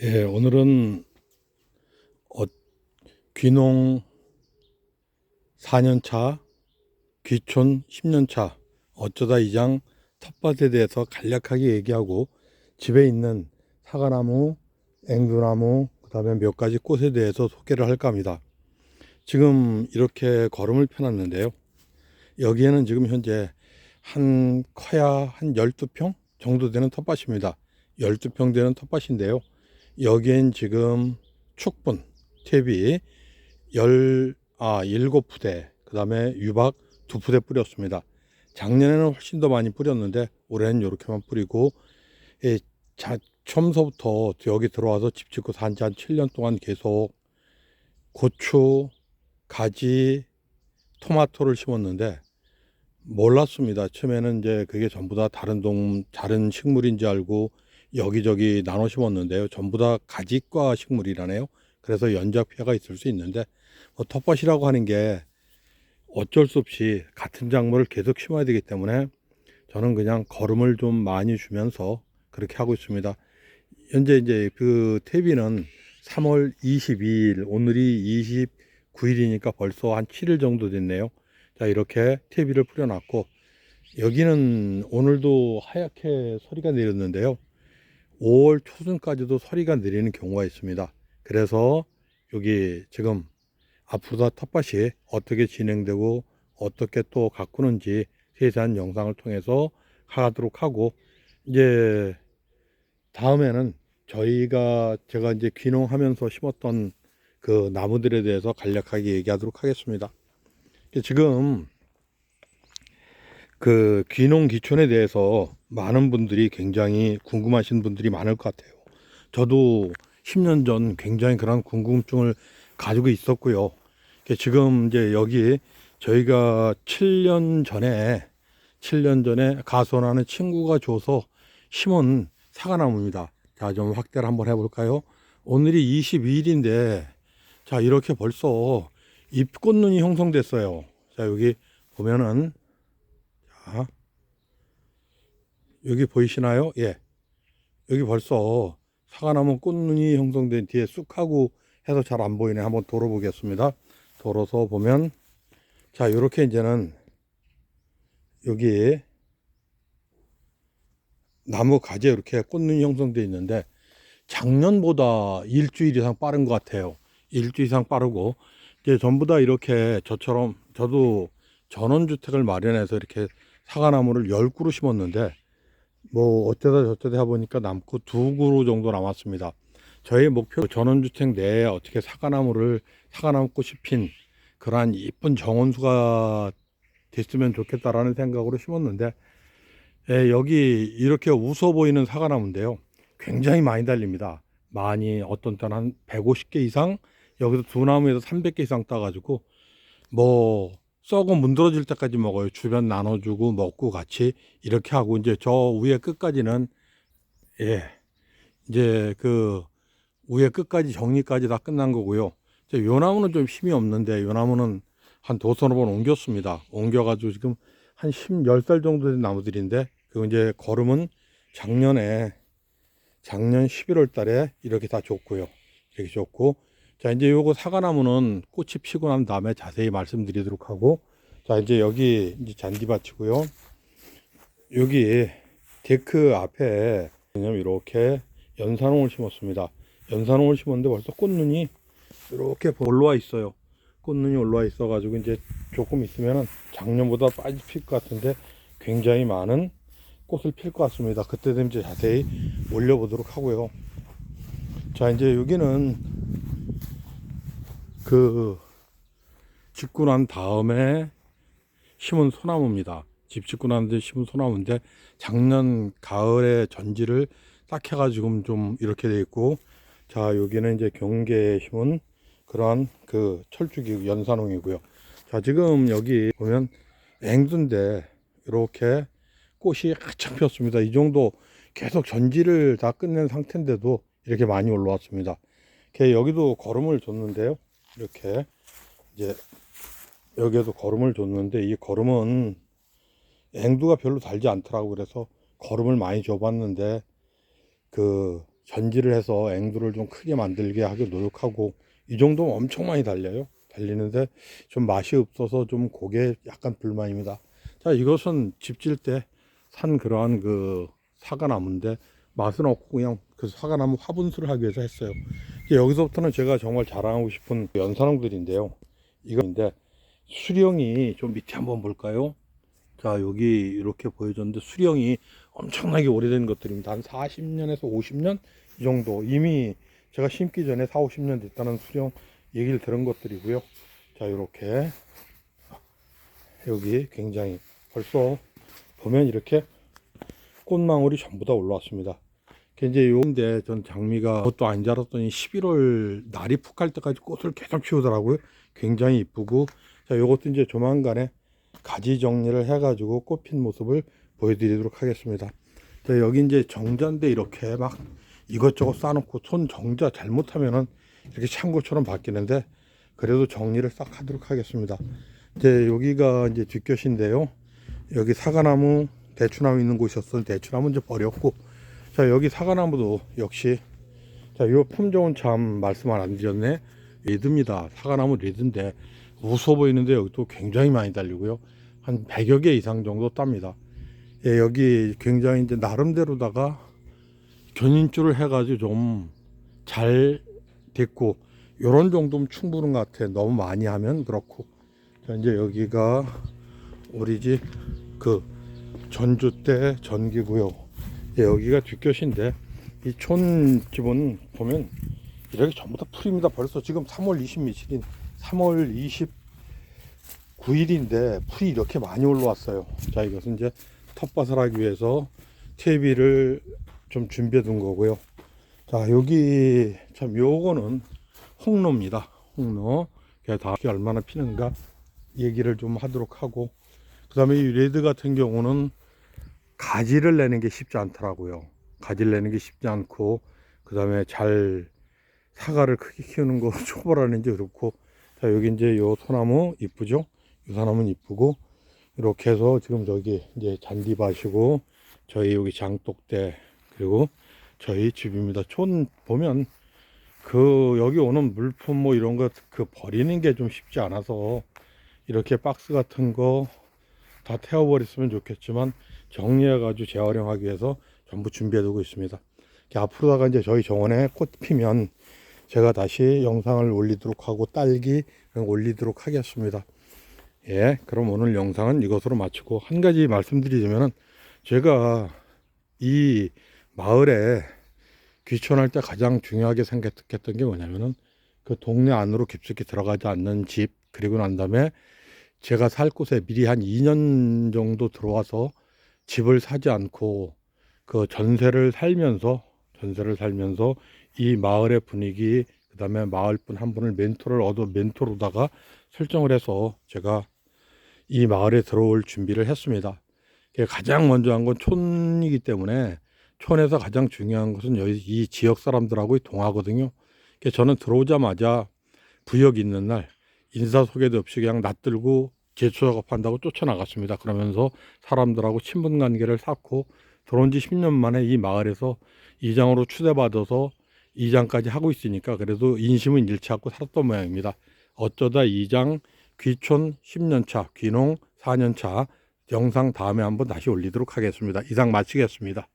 예, 오늘은 어, 귀농 4년차, 귀촌 10년차, 어쩌다 이장 텃밭에 대해서 간략하게 얘기하고 집에 있는 사과나무, 앵두나무, 그 다음에 몇 가지 꽃에 대해서 소개를 할까 합니다. 지금 이렇게 걸음을 펴놨는데요. 여기에는 지금 현재 한 커야 한 12평 정도 되는 텃밭입니다. 12평 되는 텃밭인데요. 여기엔 지금 축분, 탭이 열, 아, 일곱 푸대, 그 다음에 유박 두 푸대 뿌렸습니다. 작년에는 훨씬 더 많이 뿌렸는데, 올해는 이렇게만 뿌리고, 예, 자, 처음서부터 여기 들어와서 집 짓고 산 지 한 7년 동안 계속 고추, 가지, 토마토를 심었는데, 몰랐습니다. 처음에는 이제 그게 전부 다 다른 동, 다른 식물인지 알고 여기저기 나눠 심었는데요. 전부 다 가지과 식물이라네요. 그래서 연작 피해가 있을 수 있는데 뭐 텃밭이라고 하는 게 어쩔 수 없이 같은 작물을 계속 심어야 되기 때문에 저는 그냥 걸음을 좀 많이 주면서 그렇게 하고 있습니다. 현재 이제 그 퇴비는 3월 22일, 오늘이 29일이니까 벌써 한 7일 정도 됐네요. 자, 이렇게 퇴비를 뿌려놨고, 여기는 오늘도 하얗게 서리가 내렸는데요. 5월 초순까지도 서리가 내리는 경우가 있습니다. 그래서 여기 지금 앞으로 텃밭이 어떻게 진행되고 어떻게 또 가꾸는지 세세한 영상을 통해서 가도록 하고 이제 다음에는 저희가 제가 이제 귀농하면서 심었던 그 나무들에 대해서 간략하게 얘기하도록 하겠습니다. 지금 그 귀농 귀촌에 대해서 많은 분들이 굉장히 궁금하신 분들이 많을 것 같아요. 저도 10년 전 굉장히 그런 궁금증을 가지고 있었고요. 지금 이제 여기 저희가 7년 전에 7년 전에 가수원하는 친구가 줘서 심은 사과나무입니다. 자, 좀 확대를 한번 해볼까요? 오늘이 22일인데, 자, 이렇게 벌써 잎꽃눈이 형성됐어요. 자, 여기 보면은, 자, 여기 보이시나요? 예. 여기 벌써 사과나무 꽃눈이 형성된 뒤에 쑥하고 해서 잘 안 보이네. 한번 돌아보겠습니다. 돌아서 보면, 자, 이렇게 이제는 여기 나무 가지에 이렇게 꽃눈이 형성되어 있는데 작년보다 일주일 이상 빠른 것 같아요. 일주일 이상 빠르고 이제 전부 다 이렇게 저처럼 저도 전원주택을 마련해서 이렇게 사과나무를 열 그루 심었는데 뭐 어쩌다 저쩌다 해보니까 남고 두 그루 정도 남았습니다. 저의 목표 전원주택 내에 어떻게 사과나무를 사과나무 꽃이 핀 그러한 이쁜 정원수가 됐으면 좋겠다라는 생각으로 심었는데 예, 여기 이렇게 웃어 보이는 사과나무인데요. 굉장히 많이 달립니다. 많이 어떤 때는 한 150개 이상 여기서 두 나무에서 300개 이상 따가지고 뭐 썩어 문드러질 때까지 먹어요. 주변 나눠주고 먹고 같이 이렇게 하고 이제 저 위에 끝까지는 예 이제 그 위에 끝까지 정리까지 다 끝난 거고요. 요 나무는 좀 힘이 없는데 요 나무는 한 도서너 번 옮겼습니다. 옮겨가지고 지금 한 10, 10살 정도 된 나무들인데 그 이제 걸음은 작년에 작년 11월 달에 이렇게 다 줬고요. 이렇게 줬고 자 이제 요거 사과나무는 꽃이 피고 난 다음에 자세히 말씀드리도록 하고 자 이제 여기 이제 잔디밭이고요. 여기 데크 앞에 그냥 이렇게 연산홍을 심었습니다. 연산홍을 심었는데 벌써 꽃눈이 이렇게 올라와 있어요. 꽃눈이 올라와 있어가지고 이제 조금 있으면은 작년보다 빨리 필 것 같은데 굉장히 많은 꽃을 필 것 같습니다. 그때 되면 이제 자세히 올려보도록 하고요. 자, 이제 여기는 그 짓고 난 다음에 심은 소나무입니다. 집 짓고 난 뒤에 심은 소나무인데 작년 가을에 전지를 딱 해가지고 좀 이렇게 돼 있고 자, 여기는 이제 경계에 심은 그러한 그 철쭉이 연산홍이고요. 자, 지금 여기 보면 앵두인데 이렇게 꽃이 한창 폈습니다. 이 정도 계속 전지를 다 끝낸 상태인데도 이렇게 많이 올라왔습니다. 여기도 걸음을 줬는데요. 이렇게 이제 여기에도 걸음을 줬는데 이 걸음은 앵두가 별로 달지 않더라고 그래서 걸음을 많이 줘봤는데 그 전지를 해서 앵두를 좀 크게 만들게 하기 노력하고 이 정도면 엄청 많이 달려요. 달리는데 좀 맛이 없어서 좀 그게 약간 불만입니다. 자, 이것은 집질 때 산 그러한 그 사과나무인데 맛은 없고 그냥 그 사과나무 화분수를 하기 위해서 했어요. 여기서부터는 제가 정말 자랑하고 싶은 연산홍들인데요. 이거인데 수령이 좀 밑에 한번 볼까요? 자, 여기 이렇게 보여줬는데 수령이 엄청나게 오래된 것들입니다. 한 40년에서 50년 이 정도 이미 제가 심기 전에 4, 50년 됐다는 수령 얘기를 들은 것들이고요. 자, 이렇게 여기 굉장히 벌써 보면 이렇게 꽃망울이 전부 다 올라왔습니다. 그 이제 요인데 전 장미가 그것도 안 자랐더니 11월 날이 푹 갈 때까지 꽃을 계속 피우더라고요. 굉장히 이쁘고 자, 요것도 이제 조만간에 가지 정리를 해가지고 꽃핀 모습을 보여드리도록 하겠습니다. 자, 여기 이제 정자인데 이렇게 막 이것저것 쌓아놓고 손 정자 잘못하면은 이렇게 창고처럼 바뀌는데 그래도 정리를 싹 하도록 하겠습니다. 이제 여기가 이제 뒷곁인데요. 여기 사과나무, 대추나무 있는 곳이었어. 대추나무 이제 버렸고. 자, 여기 사과나무도 역시 자, 요 품종은 참 말씀 안 드렸네. 리드입니다. 사과나무 리드인데 무서워 보이는데 여기도 굉장히 많이 달리고요. 한 100여 개 이상 정도 땁니다. 예, 여기 굉장히 이제 나름대로다가 견인줄을 해가지고 좀 잘 됐고 요런 정도면 충분한 것 같아. 너무 많이 하면 그렇고. 자, 이제 여기가 우리 집 그 전주 때 전기고요. 예, 여기가 뒷곁인데 이 촌집은 보면 이렇게 전부 다 풀입니다. 벌써 지금 3월 20 며칠인 3월 29일인데 풀이 이렇게 많이 올라왔어요. 자, 이것은 이제 텃밭을 하기 위해서 퇴비를 좀 준비해 둔 거고요. 자, 여기 참 요거는 홍로입니다. 홍로. 다 얼마나 피는가 얘기를 좀 하도록 하고 그 다음에 이 레드 같은 경우는 가지를 내는 게 쉽지 않더라고요. 가지를 내는 게 쉽지 않고 그 다음에 잘 사과를 크게 키우는 거 초보라는지 그렇고 자 여기 이제 요 소나무 이쁘죠? 이 소나무는 이쁘고 이렇게 해서 지금 저기 이제 잔디밭이고 저희 여기 장독대 그리고 저희 집입니다. 촌 보면 그 여기 오는 물품 뭐 이런 거 그 버리는 게 좀 쉽지 않아서 이렇게 박스 같은 거 다 태워버렸으면 좋겠지만 정리해가지고 재활용하기 위해서 전부 준비해두고 있습니다. 앞으로다가 이제 저희 정원에 꽃 피면 제가 다시 영상을 올리도록 하고 딸기 올리도록 하겠습니다. 예, 그럼 오늘 영상은 이것으로 마치고 한 가지 말씀드리자면은 제가 이 마을에 귀촌할 때 가장 중요하게 생각했던 게 뭐냐면은 그 동네 안으로 깊숙이 들어가지 않는 집 그리고 난 다음에 제가 살 곳에 미리 한 2년 정도 들어와서 집을 사지 않고 그 전세를 살면서 전세를 살면서 이 마을의 분위기 그다음에 마을 분 한 분을 멘토를 얻어 멘토로다가 설정을 해서 제가 이 마을에 들어올 준비를 했습니다. 가장 먼저 한 건 촌이기 때문에 촌에서 가장 중요한 것은 여기 이 지역 사람들하고의 동화거든요. 저는 들어오자마자 부역 있는 날 인사소개도 없이 그냥 낯들고 제초 작업한다고 쫓아나갔습니다. 그러면서 사람들하고 친분 관계를 쌓고 들어온 지 10년 만에 이 마을에서 이장으로 추대받아서 이장까지 하고 있으니까 그래도 인심은 잃지 않고 살았던 모양입니다. 어쩌다 이장 귀촌 10년차, 귀농 4년차 영상 다음에 한번 다시 올리도록 하겠습니다. 이상 마치겠습니다.